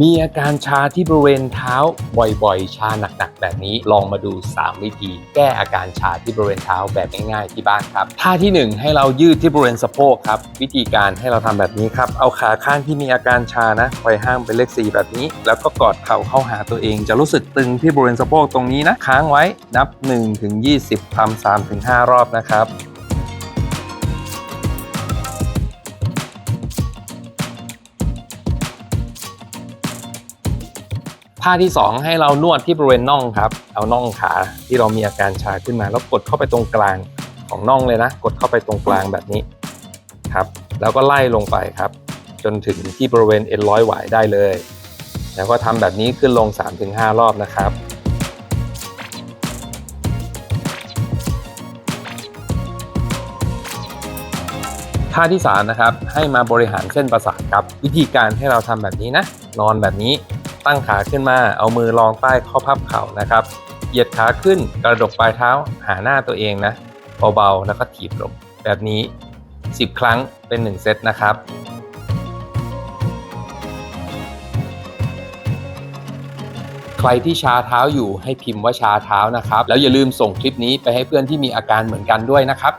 มีอาการชาที่บริเวณเท้าบ่อยๆ ชาหนักๆ แบบนี้ลองมาดู 3 วิธี แก้อาการชาที่บริเวณเท้าแบบง่ายๆ ที่บ้านครับท่าที่ 1 ให้เรายืดที่บริเวณสะโพกครับ วิธีการให้เราทำแบบนี้ครับ เอาขาข้างที่มีอาการชานะไขว่ห้างเป็นเลข4แบบนี้ แล้วก็กอดเข่าเข้าหาตัวเอง จะรู้สึกตึงที่บริเวณสะโพกตรงนี้นะ ค้างไว้นับ1ถึง20ทำ3ถึง5รอบนะครับ ท่าที่ 2 ให้เรานวดที่บริเวณน่องครับ เอาน่องขาที่เรามีอาการชาขึ้นมา แล้วกดเข้าไปตรงกลางของน่องเลยนะ กดเข้าไปตรงกลางแบบนี้ครับ แล้วก็ไล่ลงไปครับ จนถึงที่บริเวณเอ็นร้อยหวายได้เลย แล้วก็ทำแบบนี้ขึ้นลง 3-5 รอบนะครับท่าที่สามนะครับให้มาบริหารเส้นประสาทครับ วิธีการให้เราทำแบบนี้นะ นอนแบบนี้ ตั้งขาขึ้นมา เอามือรองใต้ข้อพับเข่านะครับ เหยียดขาขึ้นกระดกปลายเท้าหาหน้าตัวเองนะเบาๆแล้วก็ถีบลงแบบนี้ 10 ครั้งเป็น 1 เซตนะครับใครที่ชาเท้าอยู่ให้พิมพ์ว่าชาเท้านะครับ แล้วอย่าลืมส่งคลิปนี้ไปให้เพื่อนที่มีอาการเหมือนกันด้วยนะครับ